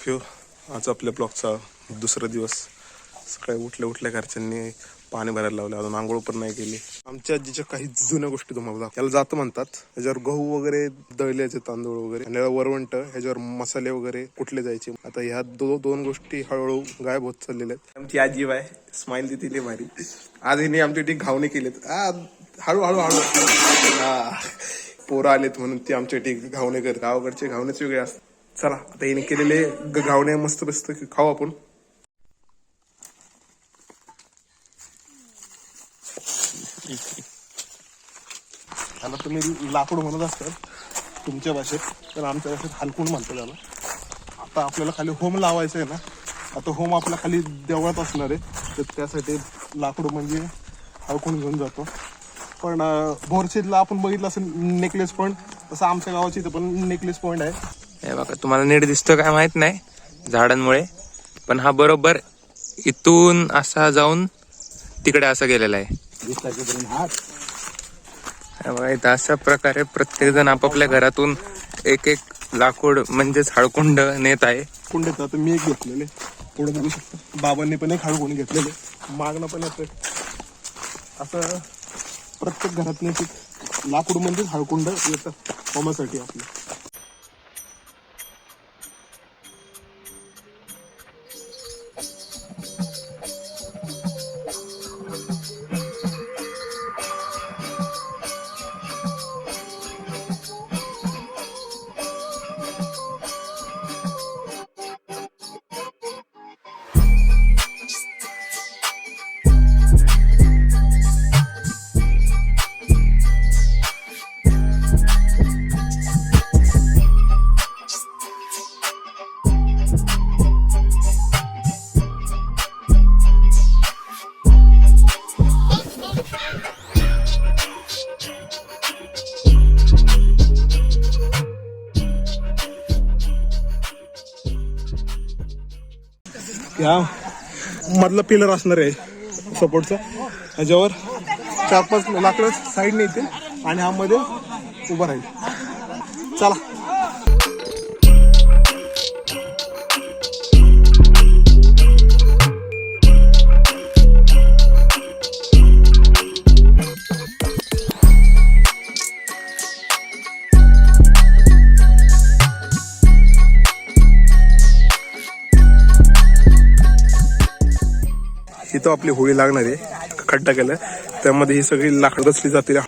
Of you आज आपल्या ब्लॉगचा दुसरा दिवस. सकाळी उठल्या उठल्या घरच्यांनी पाणी भरायला लावलं. अजून आंघोळ पण नाही केली. आमच्या आजीच्या काही जुन्या गोष्टी तुम्हाला याला जातं म्हणतात. ह्याच्यावर गहू वगैरे दळल्याचे तांदूळ वगैरे आणि याला वरवंट ह्याच्यावर मसाले वगैरे कुठले जायचे. आता ह्या दो दोन गोष्टी हळूहळू गायब होत चाललेल्या आहेत. आमची आजी बाय स्माइल देते मारी भारी. आज हिने आमच्या टी घावणे केलेत. हळूहळू हळू हळू हा. पोरं आलेत म्हणून ते आमच्या टी घावणे करत. गावाकडचे घावणेच वेगळे असतात. चला आता याने केलेले ग- मस्त मस्त खाऊ आपण. त्याला तुम्ही लाकूड म्हणत असतात तुमच्या भाषेत. तर आमच्या भाषेत हलकून म्हणतो त्याला आता आपल्याला खाली होम लावायचं आहे ना आता होम आपल्या खाली देवळात असणार आहे. तर त्यासाठी लाकूड म्हणजे हळकून घेऊन जातो. पण अं, बोरशेतला आपण बघितलं असं नेकलेस पॉईंट तसं आमच्या गावाची इथं पण नेकलेस पॉईंट आहे. हे बघा तुम्हाला नीट दिसतं काय माहीत नाही झाडांमुळे पण हा बरोबर इथून असा जाऊन तिकडे असा गेलेला आहे. बघा इथं अशा प्रकारे प्रत्येक जण आपापल्या घरातून एक एक लाकूड म्हणजेच हळकुंड नेत आहे. कुंड मी एक घेतलेले. पुढे बघू शकतो. बाबांनी पण एक हळकून घेतलेले. मागणं पण असं असं प्रत्येक घरात लाकूड म्हणजेच हळकुंड येतं. होमासाठी आपलं. या मधलं पिलर असणार आहे सपोर्टचं. ह्याच्यावर चार पाच लाकडं साईडने येतील आणि हा मध्ये उभं राहील. चला. इथं आपली होळी लागणार आहे खड्डा केला त्यामध्ये ही सगळी लाकडं रचली जातील.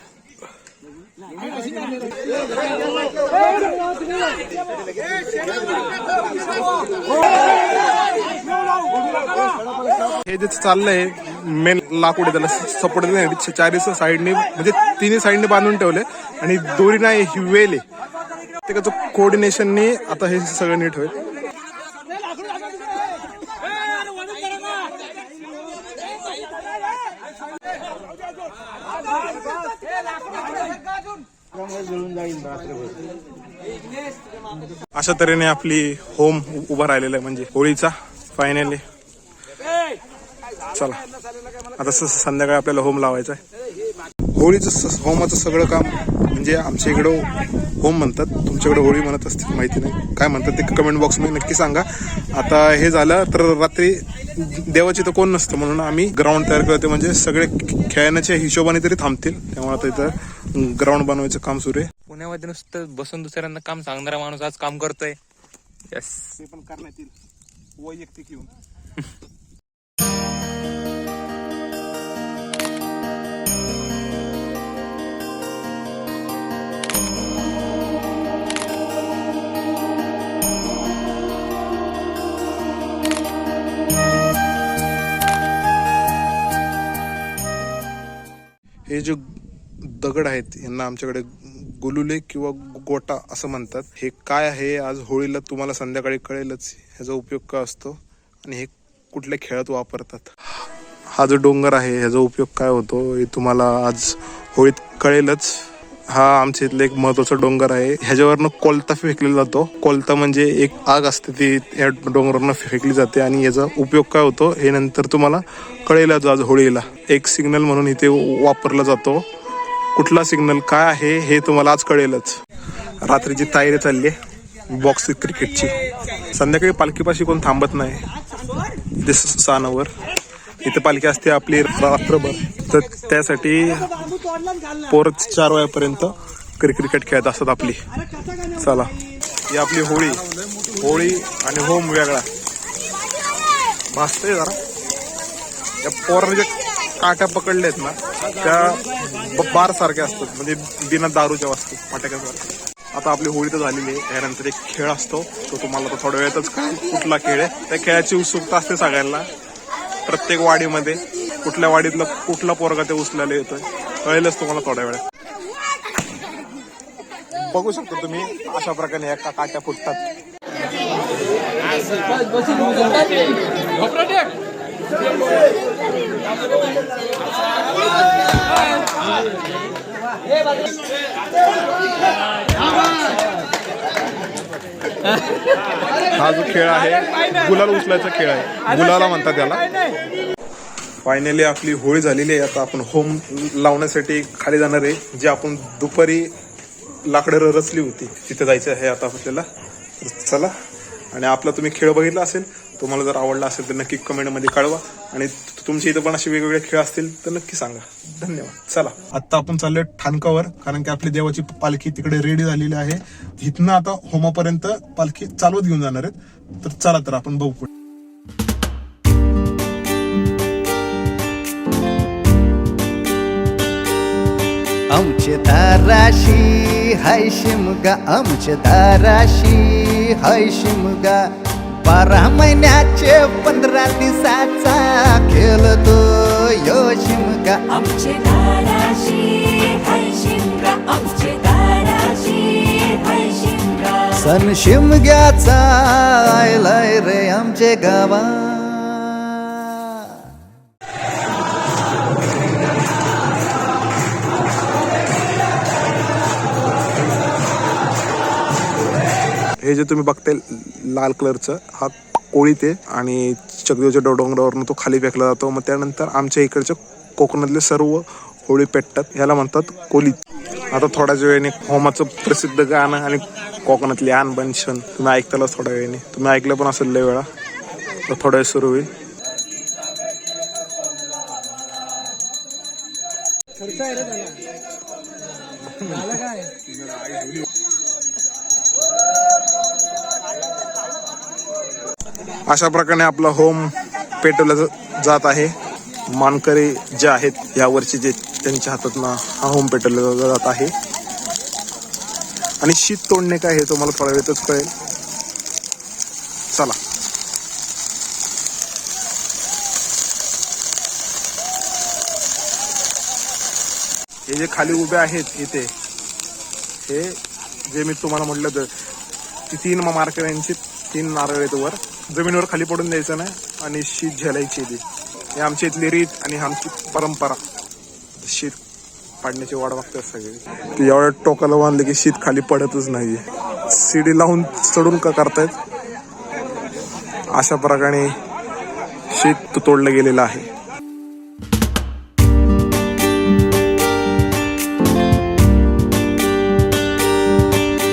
हे जे चाललंय मेन लाकूड आहे त्याला सपोर्ट नाही चारही साईडने म्हणजे तिन्ही साईडने बांधून ठेवले आणि दोरी नाही ही वेल आहे. त्याचं कोऑर्डिनेशनने आता हे सगळं नीट होईल. अशा तऱ्हेने आपली होम उ- उभा राहिलेला आहे म्हणजे होळीचा फायनली चला. आता संध्याकाळी आपल्याला होम लावायचा आहे. होळीचं स- होमाचं सगळं काम म्हणजे आमच्या इकडं होम म्हणतात. तुमच्याकडे होळी म्हणत असते माहिती नाही. काय म्हणतात ते कमेंट बॉक्समध्ये नक्की सांगा. आता हे झालं तर रात्री देवाची तर कोण नसतं म्हणून आम्ही ग्राउंड तयार करतो म्हणजे सगळे खेळण्याच्या हिशोबाने तरी थांबतील. त्यामुळे आता इथं ग्राउंड बनवायचं काम सुरू आहे. पुण्यामध्ये नुसतं बसून दुसऱ्यांना काम सांगणारा माणूस आज काम करतोय. यस ते पण करण्यात येईल. वैयक्तिक येऊन. हे जे दगड आहेत यांना आमच्याकडे गुलुले किंवा गोटा असं म्हणतात. हे काय आहे आज होळीला तुम्हाला संध्याकाळी कळेलच. ह्याचा उपयोग काय असतो आणि हे कुठल्या खेळात वापरतात? हा जो डोंगर आहे ह्याचा उपयोग काय होतो हे तुम्हाला आज होळीत कळेलच. हा आमच्या इथला एक महत्त्वाचा डोंगर आहे. ह्याच्यावरनं कोलता फेकला जातो. कोलता म्हणजे एक आग असते ती या डोंगरावरनं फेकली जाते आणि याचा उपयोग काय होतो हे नंतर तुम्हाला कळेलच आज होळीला. एक सिग्नल म्हणून इथे वापरला जातो. कुठला सिग्नल काय आहे हे तुम्हाला आज कळेलच. रात्रीची तयारी चालली आहे बॉक्स क्रिकेटची संध्याकाळी पालखीपाशी कोण थांबत नाही. दिस सानावर. इथे पालखी असते आपली रात्रभर. तर त्यासाठी पोरच चार वयापर्यंत क्रिकेट खेळत असतात आपली. चला. ही आपली होळी. होळी आणि होम वेगळा. भासतंय जरा. या पोराने जे काट्या आहेत ना त्या बार सारख्या असतात म्हणजे बिना दारूच्या वस्तू फटाक्यासारख्या आता आपली होळी तर झालेली आहे त्यानंतर एक खेळ असतो तो तुम्हाला तर थोड्या वेळातच कळेल कुठला खेळ आहे त्या खेळाची उत्सुकता असते सगळ्यांना प्रत्येक वाडीमध्ये कुठल्या वाडीतलं कुठला पोरगा ते उचलायला येतोय कळेलच तुम्हाला थोड्या वेळात बघू शकता तुम्ही अशा प्रकारे या काट्या फुटतात हा जो खेळ आहे गुलाल उचलायचा खेळ आहे. गुलाला म्हणतात त्याला फायनली आपली होळी झालेली आहे. आता आपण होम लावण्यासाठी खाली जाणार आहे. जे आपण दुपारी लाकडं रचली होती तिथे जायचं आहे आता आपल्याला. चला. आणि आपला तुम्ही खेळ बघितला असेल तुम्हाला जर आवडला असेल तर नक्की कमेंटमध्ये कळवा. आणि तुमच्या इथं पण असे वेगवेगळे खेळ असतील तर नक्की सांगा. धन्यवाद. चला. आता आपण चाललोय ठाणकावर कारण की आपली देवाची पालखी तिकडे रेडी झालेली आहे. इथनं आता होमापर्यंत पालखी चालवत घेऊन जाणार आहेत. तर चला तर आपण बघू. आमचे दाराशी हाय शिमगा. आमचे दाराशी हाय शिमगा. बारा महिन्याचे पंधरा दिवसाचा खेळतो यो शिमगा. आमचे सण शिमग्याचा आयलाय रे आमचे गावा हे जे तुम्ही बघताय लाल कलरचं हा कोळी ते आणि चकदेवच्या डोंगरावरनं तो खाली फेकला जातो. मग त्यानंतर आमच्या इकडच्या कोकणातले सर्व होळी पेटतात याला म्हणतात कोलीत आता थोड्याच वेळाने होमाचं प्रसिद्ध गाणं आणि कोकणातले आण बनशन तुम्ही ऐकतालाच थोड्या वेळाने. तुम्ही ऐकलं पण असेल लय वेळा तर थोड्या वेळ सुरू होईल. अशा प्रकारे आपला होम पेटवलं जात आहे. मानकरी जे आहेत यावरचे जे त्यांच्या हातातनं हा होम पेटवला जात आहे. आणि शीत तोडणे काय हे तुम्हाला थोड्या कळेल. चला. हे जे खाली उभे आहेत इथे हे जे मी तुम्हाला म्हटलं तर ती तीन मार्कऱ्यांची तीन नारळ आहेत वर. जमिनीवर खाली पडून द्यायचं नाही आणि शीत झेलायची ती. हे आमची इथली रीत आणि आमची परंपरा. शीत पाडण्याची वाट बघतात सगळे. ते एवढ्या टोकाला बांधले की शीत खाली पडतच नाही शिडी लावून चढून का करतायत? अशा प्रकारे शीत तोडलं गेलेलं आहे.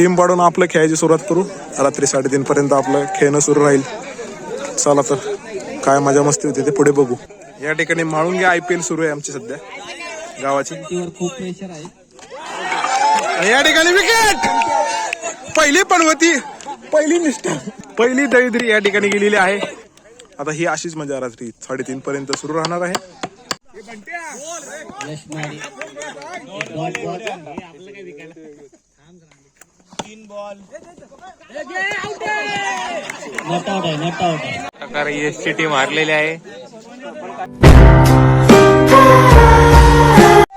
टीम पाडून आपलं खेळायची सुरुवात करू. रात्री साडेतीन पर्यंत आपलं खेळणं सुरू राहील. चला तर काय मजा मस्ती होती ते पुढे बघू. या ठिकाणी माळुंगे आय पी एल सुरू आहे आमची सध्या. गावाची. खूप प्रेशर आहे या ठिकाणी विकेट पहिली पर्वती पहिली निष्ठा पहिली दरिद्री या ठिकाणी गेलेली आहे. आता ही अशीच मजा रात्री साडेतीन पर्यंत सुरू राहणार आहे. यश डॉट बॉल प्रकारे एस ची टीम हारलेली आहे.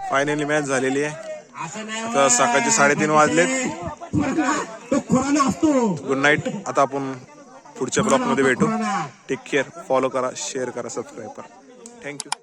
फायनली मॅच झालेली आहे. आता सकाळचे साडेतीन वाजलेत. गुड नाईट आता आपण पुढच्या ब्लॉगमध्ये भेटू. टेक केअर फॉलो करा शेअर करा सबस्क्राईब करा. Thank you